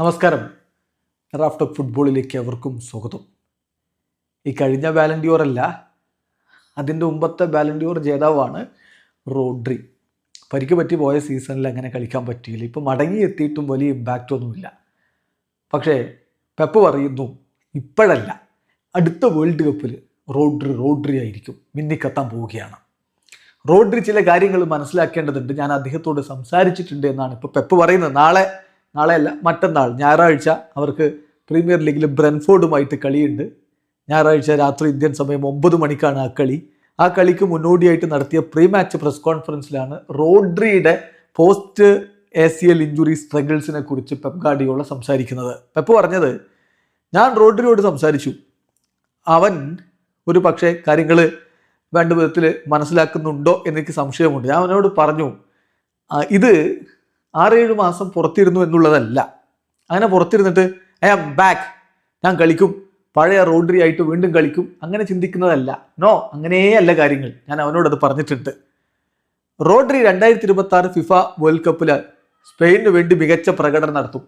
നമസ്കാരം. Raft of ഫുട്ബോളിലേക്ക് അവർക്കും സ്വാഗതം. ഈ കഴിഞ്ഞ ബാലൻഡിയോർ അല്ല അതിന്റെ മുമ്പത്തെ ബാലൻഡിയോർ ജേതാവാണ് റോഡ്രി. പരിക്ക് പറ്റി പോയ സീസണിൽ അങ്ങനെ കളിക്കാൻ പറ്റിയില്ല. ഇപ്പോൾ മടങ്ങി എത്തിയിട്ടും വലിയ ഇമ്പാക്റ്റ് ഒന്നുമില്ല. പക്ഷേ പെപ്പ് പറയുന്നു ഇപ്പോഴല്ല അടുത്ത വേൾഡ് കപ്പിൽ റോഡ്രി റോഡ്രി ആയിരിക്കും മിന്നിക്കത്താൻ പോവുകയാണ്. റോഡ്രി ചില കാര്യങ്ങൾ മനസ്സിലാക്കേണ്ടതുണ്ട്. ഞാൻ അദ്ദേഹത്തോട് സംസാരിച്ചിട്ടുണ്ട് എന്നാണ് ഇപ്പോൾ പെപ്പ് പറയുന്നത്. നാളെ നാളെയല്ല മറ്റന്നാൾ ഞായറാഴ്ച അവർക്ക് പ്രീമിയർ ലീഗിൽ ബ്രെൻഫോർഡുമായിട്ട് കളിയുണ്ട്. ഞായറാഴ്ച രാത്രി ഇന്ത്യൻ സമയം ഒമ്പത് മണിക്കാണ് ആ കളി. ആ കളിക്ക് മുന്നോടിയായിട്ട് നടത്തിയ പ്രീ മാച്ച് പ്രസ് കോൺഫറൻസിലാണ് റോഡ്രിയുടെ post A C L injury സ്ട്രഗിൾസിനെ കുറിച്ച് പെപ്പ് ഗാഡിയോള സംസാരിക്കുന്നത്. പെപ്പ് പറഞ്ഞത് ഞാൻ റോഡ്രിയോട് സംസാരിച്ചു. അവൻ ഒരു പക്ഷേ കാര്യങ്ങൾ വേണ്ട വിധത്തിൽ മനസ്സിലാക്കുന്നുണ്ടോ എന്നെനിക്ക് സംശയമുണ്ട്. ഞാൻ അവനോട് പറഞ്ഞു ഇത് ആറേഴ് മാസം പുറത്തിരുന്നു എന്നുള്ളതല്ല. അങ്ങനെ പുറത്തിരുന്നിട്ട് ഐ ആം ബാക്ക്. ഞാൻ കളിക്കും. പഴയ റോഡറി ആയിട്ട് വീണ്ടും കളിക്കും. അങ്ങനെ ചിന്തിക്കുന്നതല്ല. നോ അങ്ങനെയല്ല കാര്യങ്ങൾ. ഞാൻ അവനോടത് പറഞ്ഞിട്ടുണ്ട്. റോഡറി രണ്ടായിരത്തി ഇരുപത്തി ആറ് ഫിഫ വേൾഡ് കപ്പിൽ സ്പെയിനിന് വേണ്ടി മികച്ച പ്രകടനം നടത്തും.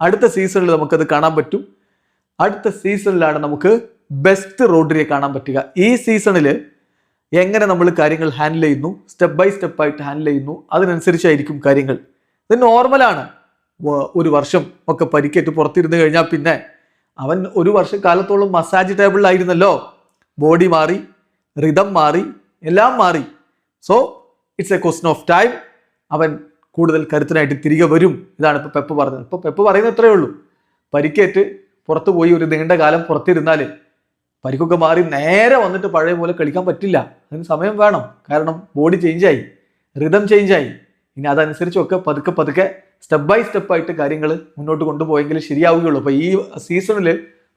അടുത്ത സീസണിൽ നമുക്കത് കാണാൻ പറ്റും. അടുത്ത സീസണിലാണ് നമുക്ക് ബെസ്റ്റ് റോഡറിയെ കാണാൻ പറ്റുക. ഈ സീസണിൽ എങ്ങനെ നമ്മൾ കാര്യങ്ങൾ ഹാൻഡിൽ ചെയ്യുന്നു? സ്റ്റെപ്പ് ബൈ സ്റ്റെപ്പായിട്ട് ഹാൻഡിൽ ചെയ്യുന്നു. അതിനനുസരിച്ചായിരിക്കും കാര്യങ്ങൾ. ഇത് നോർമലാണ്. ഒരു വർഷം ഒക്കെ പരിക്കേറ്റ് പുറത്തിരുന്ന് കഴിഞ്ഞാൽ പിന്നെ അവൻ ഒരു വർഷം കാലത്തോളം മസാജ് ടേബിളിലായിരുന്നല്ലോ ബോഡി മാറി റിതം മാറി എല്ലാം മാറി. So it's a question of time അവൻ കൂടുതൽ കരുത്തനായിട്ട് തിരികെ വരും ഇതാണ് ഇപ്പോൾ പെപ്പ് പറഞ്ഞത്. ഇപ്പോൾ പെപ്പ് പറയുന്നത് ഇത്രയേ ഉള്ളൂ. പരിക്കേറ്റ് പുറത്തു പോയി ഒരു നീണ്ട കാലം പുറത്തിരുന്നാൽ പരിക്കൊക്കെ മാറി നേരെ വന്നിട്ട് പഴയ പോലെ കളിക്കാൻ പറ്റില്ല. അതിന് സമയം വേണം. കാരണം ബോഡി ചേഞ്ചായി റിതം ചേഞ്ചായി ഇനി അതനുസരിച്ചൊക്കെ പതുക്കെ പതുക്കെ സ്റ്റെപ്പ് ബൈ സ്റ്റെപ്പ് ആയിട്ട് കാര്യങ്ങൾ മുന്നോട്ട് കൊണ്ടുപോയെങ്കിൽ ശരിയാവുകയുള്ളൂ. അപ്പോൾ ഈ സീസണിൽ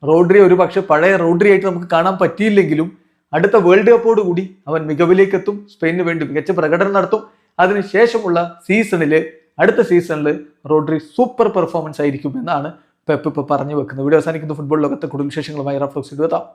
റോഡ്രി ഒരു പക്ഷേ പഴയ റോഡ്രി ആയിട്ട് നമുക്ക് കാണാൻ പറ്റിയില്ലെങ്കിലും അടുത്ത വേൾഡ് കപ്പോട് കൂടി അവൻ മികവിലേക്ക് എത്തും സ്പെയിനിന് വേണ്ടി മികച്ച പ്രകടനം നടത്തും. അതിനുശേഷമുള്ള സീസണിൽ അടുത്ത സീസണിൽ റോഡ്രി സൂപ്പർ പെർഫോമൻസ് ആയിരിക്കും എന്നാണ് പെപ്പ് ഇപ്പോൾ പറഞ്ഞു വെക്കുന്നത്. വീഡിയോ അവസാനിക്കുന്ന. ഫുട്ബോൾ ലോകത്തെ കൂടുതൽ വിശേഷങ്ങളുമായി റഫ്ലോക്സ് എത്താം.